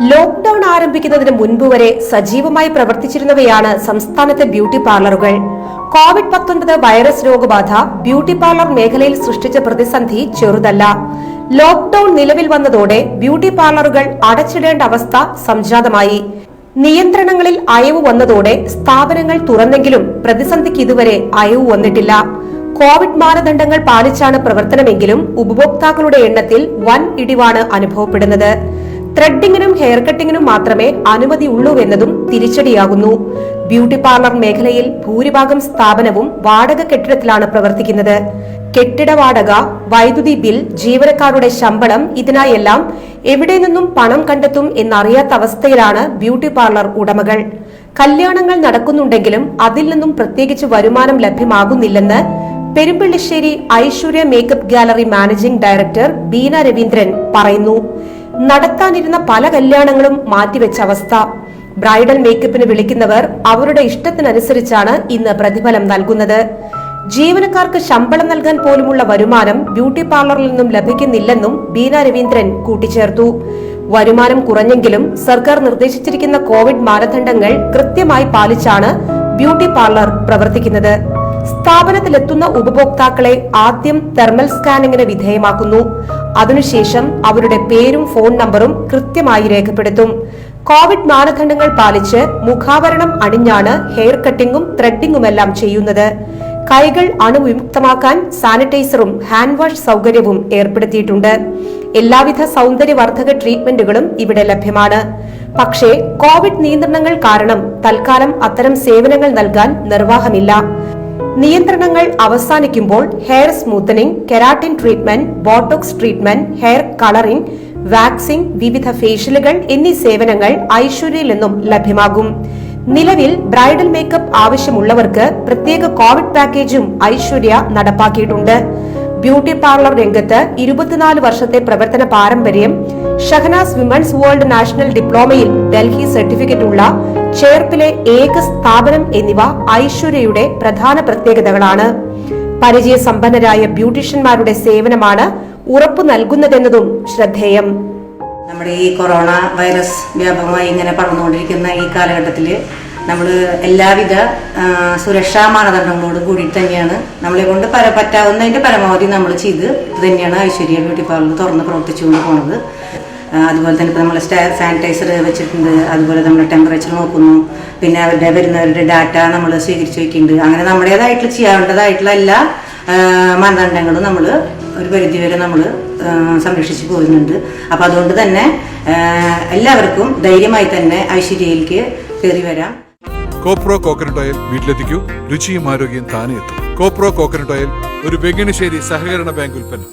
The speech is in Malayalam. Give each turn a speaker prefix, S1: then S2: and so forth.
S1: ലോക്ഡൌൺ ആരംഭിക്കുന്നതിന് മുൻപ് വരെ സജീവമായി പ്രവർത്തിച്ചിരുന്നവയാണ് സംസ്ഥാനത്തെ ബ്യൂട്ടി പാർലറുകൾ. കോവിഡ് പത്തൊൻപത് വൈറസ് രോഗബാധ ബ്യൂട്ടി പാർലർ മേഖലയിൽ സൃഷ്ടിച്ച പ്രതിസന്ധി ചെറുതല്ല. ലോക്ക്ഡൌൺ നിലവിൽ വന്നതോടെ ബ്യൂട്ടി പാർലറുകൾ അടച്ചിടേണ്ട അവസ്ഥ സംജാതമായി. നിയന്ത്രണങ്ങളിൽ അയവ് വന്നതോടെ സ്ഥാപനങ്ങൾ തുറന്നെങ്കിലും പ്രതിസന്ധിക്ക് ഇതുവരെ അയവ് വന്നിട്ടില്ല. കോവിഡ് മാനദണ്ഡങ്ങൾ പാലിച്ചാണ് പ്രവർത്തനമെങ്കിലും ഉപഭോക്താക്കളുടെ എണ്ണത്തിൽ വൻ ഇടിവാണ് അനുഭവപ്പെടുന്നത്. ത്രെഡിങ്ങിനും ഹെയർ കട്ടിങ്ങിനും മാത്രമേ അനുമതി ഉള്ളൂ എന്നതും തിരിച്ചടിയാകുന്നു. ബ്യൂട്ടി പാർലർ മേഖലയിൽ ഭൂരിഭാഗം സ്ഥാപനവും വാടക കെട്ടിടത്തിലാണ് പ്രവർത്തിക്കുന്നത്. കെട്ടിട വാടക വൈദ്യുതി ബിൽ ജീവനക്കാരുടെ ശമ്പളം ഇതിനായെല്ലാം എവിടെ നിന്നും പണം കണ്ടെത്തും എന്നറിയാത്ത അവസ്ഥയിലാണ് ബ്യൂട്ടി പാർലർ ഉടമകൾ. കല്യാണങ്ങൾ നടക്കുന്നുണ്ടെങ്കിലും അതിൽ നിന്നും പ്രത്യേകിച്ച് വരുമാനം ലഭ്യമാകുന്നില്ലെന്ന് Perumpallissery Aishwarya makeup gallery managing director Beena Raveendran പറയുന്നു. നടത്താനിരുന്ന പല കല്യാണങ്ങളും മാറ്റിവെച്ച അവസ്ഥ. ബ്രൈഡൽ മേക്കപ്പിന് വിളിക്കുന്നവർ അവരുടെ ഇഷ്ടത്തിനനുസരിച്ചാണ് ഇന്ന് പ്രതിഫലം നൽകുന്നത്. ജീവനക്കാർക്ക് ശമ്പളം നൽകാൻ പോലുമുള്ള വരുമാനം ബ്യൂട്ടി പാർലറിൽ നിന്നും ലഭിക്കുന്നില്ലെന്നും ബീന രവീന്ദ്രൻ കൂട്ടിച്ചേർത്തു. വരുമാനം കുറഞ്ഞെങ്കിലും സർക്കാർ നിർദ്ദേശിച്ചിരിക്കുന്ന കോവിഡ് മാനദണ്ഡങ്ങൾ കൃത്യമായി പാലിച്ചാണ് ബ്യൂട്ടി പാർലർ പ്രവർത്തിക്കുന്നത്. സ്ഥാപനത്തിലെത്തുന്ന ഉപഭോക്താക്കളെ ആദ്യം തെർമൽ സ്കാനിങ്ങിന് വിധേയമാക്കുന്നു. അതിനുശേഷം അവരുടെ പേരും ഫോൺ നമ്പറും കൃത്യമായി രേഖപ്പെടുത്തും. കോവിഡ് മാനദണ്ഡങ്ങൾ പാലിച്ച് മുഖാവരണം അണിഞ്ഞാണ് ഹെയർ കട്ടിങ്ങും ത്രെഡിങ്ങുമെല്ലാം ചെയ്യുന്നത്. കൈകൾ അണുവിമുക്തമാക്കാൻ സാനിറ്റൈസറും ഹാൻഡ് വാഷ് സൗകര്യവും ഏർപ്പെടുത്തിയിട്ടുണ്ട്. എല്ലാവിധ സൗന്ദര്യവർദ്ധക ട്രീറ്റ്മെന്റുകളും ഇവിടെ ലഭ്യമാണ്. പക്ഷേ കോവിഡ് നിയന്ത്രണങ്ങൾ കാരണം തൽക്കാലം അത്തരം സേവനങ്ങൾ നൽകാൻ നിർവാഹമില്ല. നിയന്ത്രണങ്ങൾ അവസാനിക്കുമ്പോൾ hair smoothening keratin treatment botox treatment hair colouring waxing വിവിധ ഫേഷ്യലുകൾ എന്നീ സേവനങ്ങൾ ഐശ്വര്യയിൽ നിന്നും ലഭ്യമാകും. നിലവിൽ ബ്രൈഡൽ മേക്കപ്പ് ആവശ്യമുള്ളവർക്ക് പ്രത്യേക കോവിഡ് പാക്കേജും ഐശ്വര്യ നടപ്പാക്കിയിട്ടുണ്ട്. ബ്യൂട്ടി പാർലർ രംഗത്ത് ഇരുപത്തിനാല് വർഷത്തെ പ്രവർത്തന പാരമ്പര്യം ഷഹനാസ് വിമൻസ് വേൾഡ് നാഷണൽ ഡിപ്ലോമയിൽ ഡൽഹി സർട്ടിഫിക്കറ്റ് ഉള്ള ചേർപ്പിലെ ഏക സ്ഥാപനം എന്നിവ ഐശ്വര്യയുടെ പ്രധാന പ്രത്യേകതകളാണ്. പരിചയസമ്പന്നരായ ബ്യൂട്ടീഷ്യന്മാരുടെ സേവനമാണ് ഉറപ്പു നൽകുന്നതെന്നതും ശ്രദ്ധേയം.
S2: നമ്മുടെ ഈ കൊറോണ വൈറസ് വ്യാപകമായി ഇങ്ങനെ പടർന്നുകൊണ്ടിരിക്കുന്ന ഈ കാലഘട്ടത്തിൽ നമ്മൾ എല്ലാവിധ സുരക്ഷാ മാനദണ്ഡങ്ങളോട് കൂടി തന്നെയാണ് നമ്മളെ കൊണ്ട് പര പറ്റാവുന്നതിന്റെ പരമാവധി നമ്മൾ ചെയ്ത് ഇത് തന്നെയാണ് ഐശ്വര്യ ബ്യൂട്ടി പാർലർ തുറന്ന് പ്രവർത്തിച്ചുകൊണ്ട് പോകുന്നത് അതുപോലെ തന്നെ ഇപ്പോൾ നമ്മൾ സാനിറ്റൈസർ വെച്ചിട്ടുണ്ട്. അതുപോലെ നമ്മൾ ടെമ്പറേച്ചർ നോക്കുന്നു. പിന്നെ അവരുടെ വരുന്നവരുടെ ഡാറ്റ നമ്മൾ സ്വീകരിച്ച് വയ്ക്കുന്നുണ്ട് അങ്ങനെ നമ്മുടേതായിട്ടുള്ള ചെയ്യാവേണ്ടതായിട്ടുള്ള എല്ലാ മാനദണ്ഡങ്ങളും നമ്മൾ ഒരു പരിധിവരെ നമ്മൾ സംരക്ഷിച്ച് പോകുന്നുണ്ട്. അപ്പോൾ അതുകൊണ്ട് തന്നെ എല്ലാവർക്കും ധൈര്യമായി തന്നെ ഐശ്വര്യയിലേക്ക് കയറി വരാം.
S3: കോപ്രോ കോക്കനട്ട് ഓയിൽ വീട്ടിലെത്തിക്കൂ. രുചിയും ആരോഗ്യം താനെ എത്തും. കോപ്രോ കോക്കനട്ട് ഓയിൽ ഒരു വെങ്ങണിശ്ശേരി സഹകരണ ബാങ്ക് ഉൽപ്പന്നം.